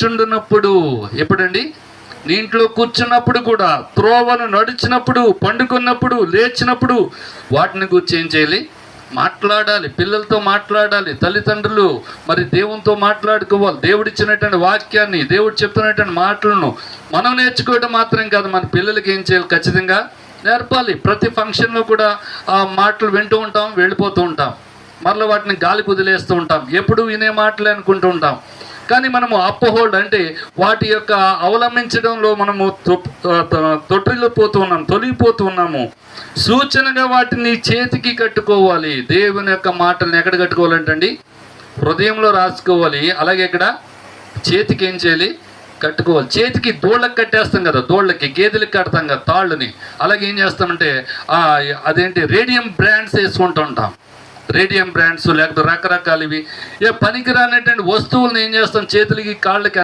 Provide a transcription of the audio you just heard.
కూర్చుండునప్పుడు ఎప్పుడండి? ఇంట్లో కూర్చున్నప్పుడు కూడా త్రోవను నడిచినప్పుడు పండుకున్నప్పుడు లేచినప్పుడు వాటిని గురించి ఏం చేయాలి? మాట్లాడాలి పిల్లలతో మాట్లాడాలి తల్లిదండ్రులు మరి దేవునితో మాట్లాడుకోవాలి దేవుడిచ్చినటువంటి వాక్యాన్ని దేవుడు చెప్తున్నటువంటి మాటలను మనం నేర్చుకోవడం మాత్రం కాదు మన పిల్లలకి ఏం చేయాలి? ఖచ్చితంగా నేర్పాలి. ప్రతి ఫంక్షన్లో కూడా ఆ మాటలు వింటూ ఉంటాం వెళ్ళిపోతూ ఉంటాం. మరలా వాటిని గాలి కుదిలేస్తూ ఉంటాం. ఎప్పుడు వినే మాటలే అనుకుంటూ ఉంటాం. కానీ మనము అప్పహోల్డ్ అంటే వాటి యొక్క అవలంబించడంలో మనము తొట్టిల్లిపోతూ ఉన్నాం తొలిగిపోతూ ఉన్నాము. సూచనగా వాటిని చేతికి కట్టుకోవాలి. దేవుని యొక్క మాటలను ఎక్కడ కట్టుకోవాలంటండి? హృదయంలో రాసుకోవాలి. అలాగే ఇక్కడ చేతికి ఏం చేయాలి? కట్టుకోవాలి. చేతికి దోళ్ళకి కట్టేస్తాం కదా దోళ్ళకి గేదెలకి కడతాం కదా తాళ్ళని. అలాగే ఏం చేస్తామంటే అదేంటి రేడియం బ్రాండ్స్ వేసుకుంటూ ఉంటాం. రేడియం బ్రాండ్స్ లేకపోతే రకరకాలు ఇవి. ఏ పనికిరానటువంటి వస్తువులను ఏం చేస్తాం? చేతులకి కాళ్ళకి